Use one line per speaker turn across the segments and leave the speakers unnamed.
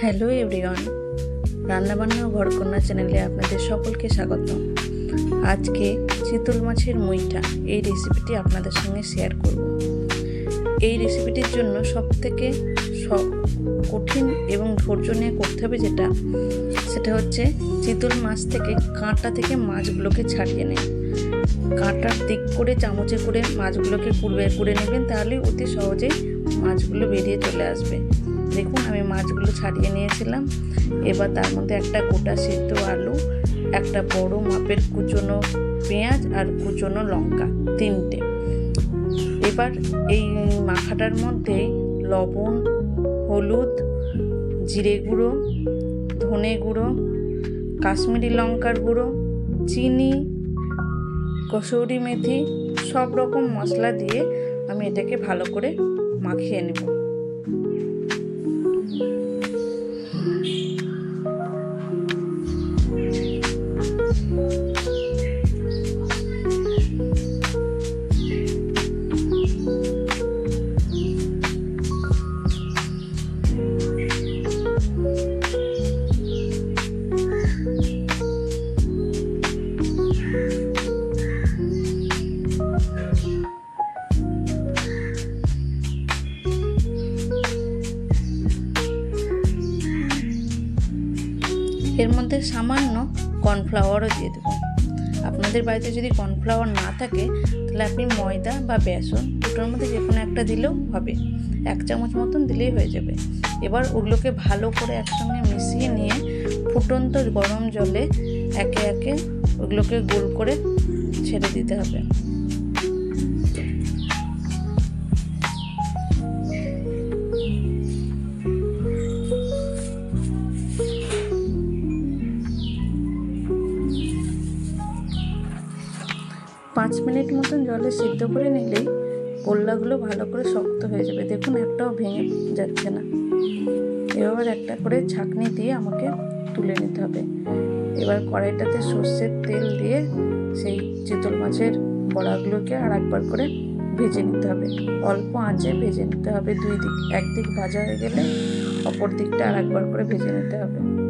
Hello everyone, রান্নাবান্না ও ঘরকন্যা চ্যানেলে আপনাদের সকলকে স্বাগত আজকে চিতল মাছের মুইঠা এই রেসিপিটি আপনাদের সঙ্গে শেয়ার করব। এই রেসিপিটির জন্য সব থেকে সব কঠিন এবং ধৈর্য নিয়ে করতে হবে যেটা, সেটা হচ্ছে চিতল মাছ থেকে, কাঁটা থেকে মাছগুলোকে ছাড়িয়ে নেয় কাঁটার দিক করে, চামচে করে মাছগুলোকে কুড়বে, কুড়ে নেবেন তাহলে অতি সহজেই মাছগুলো বেরিয়ে চলে আসবে। দেখুন, আমি মাছগুলো ছাড়িয়ে নিয়েছিলাম। এবার তার মধ্যে একটা গোটা সিদ্ধ আলু, একটা বড় মাপের কুচনো পেঁয়াজ আর কুচনো লঙ্কা, তিনটে। এবার এই মাখাটার মধ্যে লবণ, হলুদ, জিরে গুঁড়ো, ধনে গুঁড়ো, কাশ্মীরি লঙ্কার গুঁড়ো, চিনি, কসৌরি মেথি, সব রকম মশলা দিয়ে আমি এটাকে ভালো করে মাখিয়ে নেব। এর মধ্যে সামান্য কর্নফ্লাওয়ারও দিয়ে দেবো। আপনাদের বাড়িতে যদি কর্নফ্লাওয়ার না থাকে, তাহলে আপনি ময়দা বা বেসন দুটোর মধ্যে যে কোনো একটা দিলেও হবে। এক চামচ মতন দিলেই হয়ে যাবে। এবার ওগুলোকে ভালো করে একসঙ্গে মিশিয়ে নিয়ে ফুটন্ত গরম জলে একে একে ওগুলোকে গোল করে ছেড়ে দিতে হবে। পাঁচ মিনিট মতন জলে সিদ্ধ করে নিলেই গোল্লাগুলো ভালো করে শক্ত হয়ে যাবে। দেখুন, একটাও ভেঙে যাচ্ছে না। এবার একটা করে ছাঁকনি দিয়ে আমাকে তুলে নিতে হবে। এবার কড়াইটাতে সর্ষের তেল দিয়ে সেই চিতল মাছের বড়াগুলোকে আর একবার করে ভেজে নিতে হবে। অল্প আঁচে ভেজে নিতে হবে। দুই দিক, একদিক ভাজা হয়ে গেলে অপর দিকটা আর একবার করে ভেজে নিতে হবে।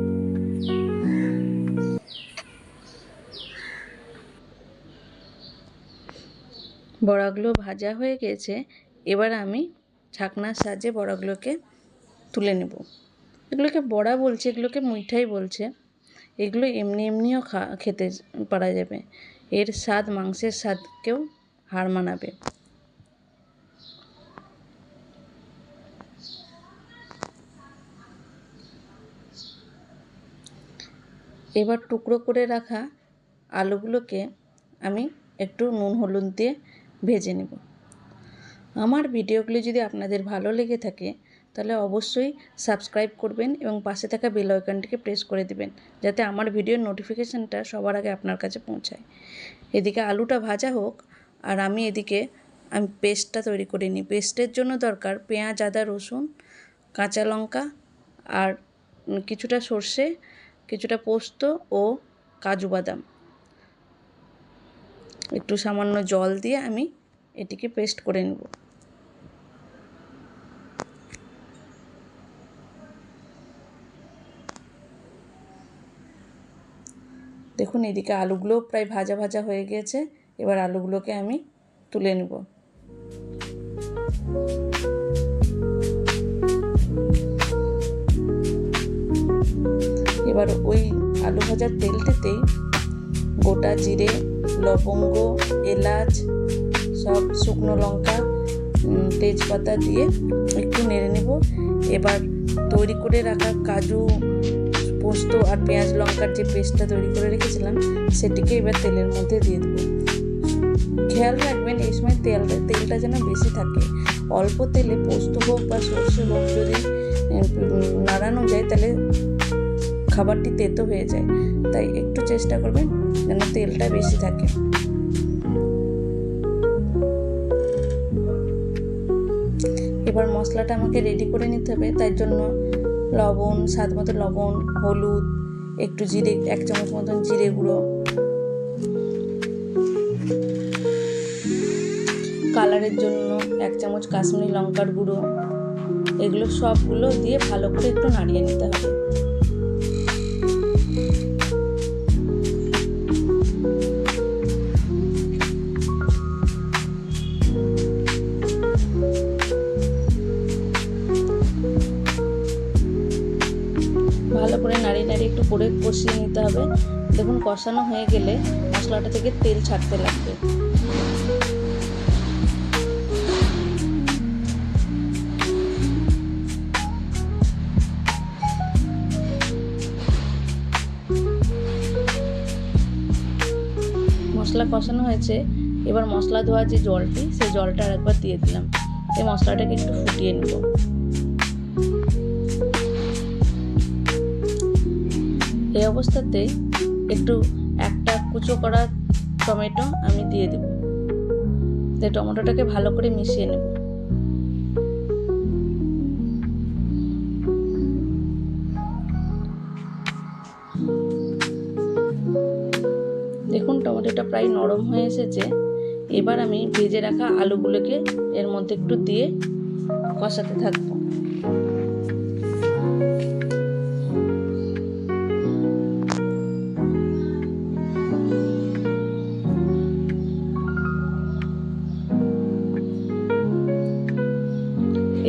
বড়াগুলো ভাজা হয়ে গেছে, এবার আমি ছাকনার সাহায্যে বড়াগুলোকে তুলে নেব। এগুলোকে বড়া বলছে, এগুলোকে মিঠাই বলছে, এগুলো এমনি এমনিও খেতে পারা যাবে। এর স্বাদ, মাংসের স্বাদকেও হার মানাবে। এবার টুকরো করে রাখা আলুগুলোকে আমি একটু নুন, হলুদ দিয়ে ভেজে নেব। আমার ভিডিওগুলি যদি আপনাদের ভালো লেগে থাকে, তাহলে অবশ্যই সাবস্ক্রাইব করবেন এবং পাশে থাকা বেল আইকনটিকে প্রেস করে দিবেন, যাতে আমার ভিডিওর নোটিফিকেশানটা সবার আগে আপনার কাছে পৌঁছায়। এদিকে আলুটা ভাজা হোক, আর আমি এদিকে, আমি পেস্টটা তৈরি করে নিই। পেস্টের জন্য দরকার পেঁয়াজ, আদা, রসুন, কাঁচা লঙ্কা, আর কিছুটা সর্ষে, কিছুটা পোস্ত ও কাজু বাদাম। একটু সামান্য জল দিয়ে আমি এটিকে পেস্ট করে নেব। দেখুন, এদিকে আলুগুলোও প্রায় ভাজা ভাজা হয়ে গিয়েছে। এবার আলুগুলোকে আমি তুলে নেব। এবার ওই আলু ভাজার তেলটিতেই গোটা জিরে লবঙ্গ, এলাচ, সব শুকনো লঙ্কা তেজপাতা দিয়ে একটু নেড়ে নেব। এবার তৈরি করে রাখা কাজু, পোস্ত আর পেঁয়াজ লঙ্কার যে পেস্টটা তৈরি করে রেখেছিলাম, সেটিকে এবার তেলের মধ্যে দিয়ে দেবো। খেয়াল রাখবেন, এই সময় তেলটা তেলটা যেন বেশি থাকে। অল্প তেলে পোস্ত হোক বা সর্ষে হোক, যদি নাড়ানো যায়, তাহলে খাবারটি তেতো হয়ে যায়। তাই একটু চেষ্টা করবেন যেন তেলটা বেশি থাকে। এবার মশলাটা আমাকে রেডি করে নিতে হবে তাই জন্য লবণ, স্বাদ মতো লবণ, হলুদ, একটু জিরে, এক চামচ মতন জিরে গুঁড়ো। কালারের জন্য এক চামচ কাশ্মীরি লঙ্কার গুঁড়ো। এগুলো সবগুলো দিয়ে ভালো করে একটু নাড়িয়ে নিতে হবে। কষিয়ে নিতে হবে। দেখুন, কষানো হয়ে গেলে মশলাটা থেকে তেল ছাড়তে লাগবে। মশলা কষানো হয়েছে। এবার মশলা ধোয়া যে জলটি, সেই জলটা আর একবার দিয়ে দিলাম। এই মশলাটাকে একটু ফুটিয়ে নেব। এই অবস্থাতে একটু একটা কুচো করা টমেটো আমি দিয়ে দেব। তাই টমেটোটাকে ভালো করে মিশিয়ে নেব। দেখুন, টমেটোটা প্রায় নরম হয়ে এসেছে। এবার আমি ভেজে রাখা আলুগুলোকে এর মধ্যে একটু দিয়ে কষাতে থাকব।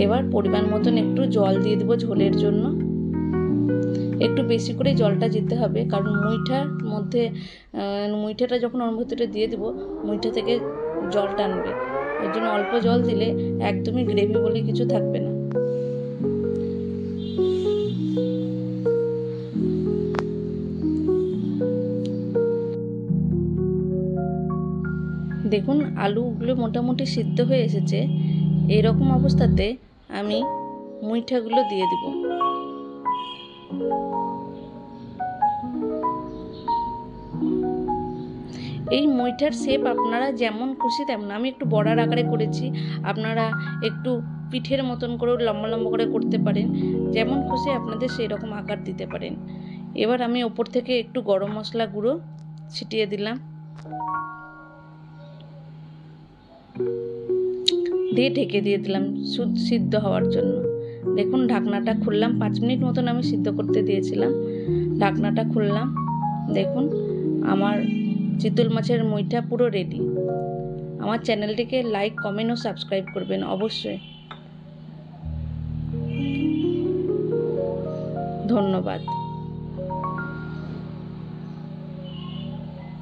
এবার পরিমাণ মতন একটু জল দিয়ে দেবো ঝোলের জন্য। একটু বেশি করে জলটা দিতে হবে, কারণ মুইঠার মধ্যে মুইঠাটা যখন ওর ভিতরে দিয়ে দেবো, মুইঠা থেকে জল টানবে ওই জন্য অল্প জল দিলে একদমই গ্রেভি বলে কিছু থাকবে না। দেখুন, আলুগুলো মোটামুটি সিদ্ধ হয়ে এসেছে। এরকম অবস্থাতে আমি মুইঠাগুলো দিয়ে দিব। এই মুইঠার শেপ আপনারা যেমন খুশি তেমন, আমি একটু বড়ার আকারে করেছি, আপনারা একটু পিঠের মতন করেও লম্বা লম্বা করে করতে পারেন, যেমন খুশি আপনাদের সেই রকম আকার দিতে পারেন। এবার আমি ওপর থেকে একটু গরম মশলা গুঁড়ো ছিটিয়ে দিলাম। দিয়ে ঢেকে দিয়ে দিলাম সুদ সিদ্ধ হওয়ার জন্য। দেখুন, ঢাকনাটা খুললাম। পাঁচ মিনিট মতন আমি সিদ্ধ করতে দিয়েছিলাম। ঢাকনাটা খুললাম। দেখুন, আমার চিতল মাছের মুইটা পুরো রেডি আমার চ্যানেলটিকে লাইক কমেন্ট ও সাবস্ক্রাইব করবেন অবশ্যই। ধন্যবাদ।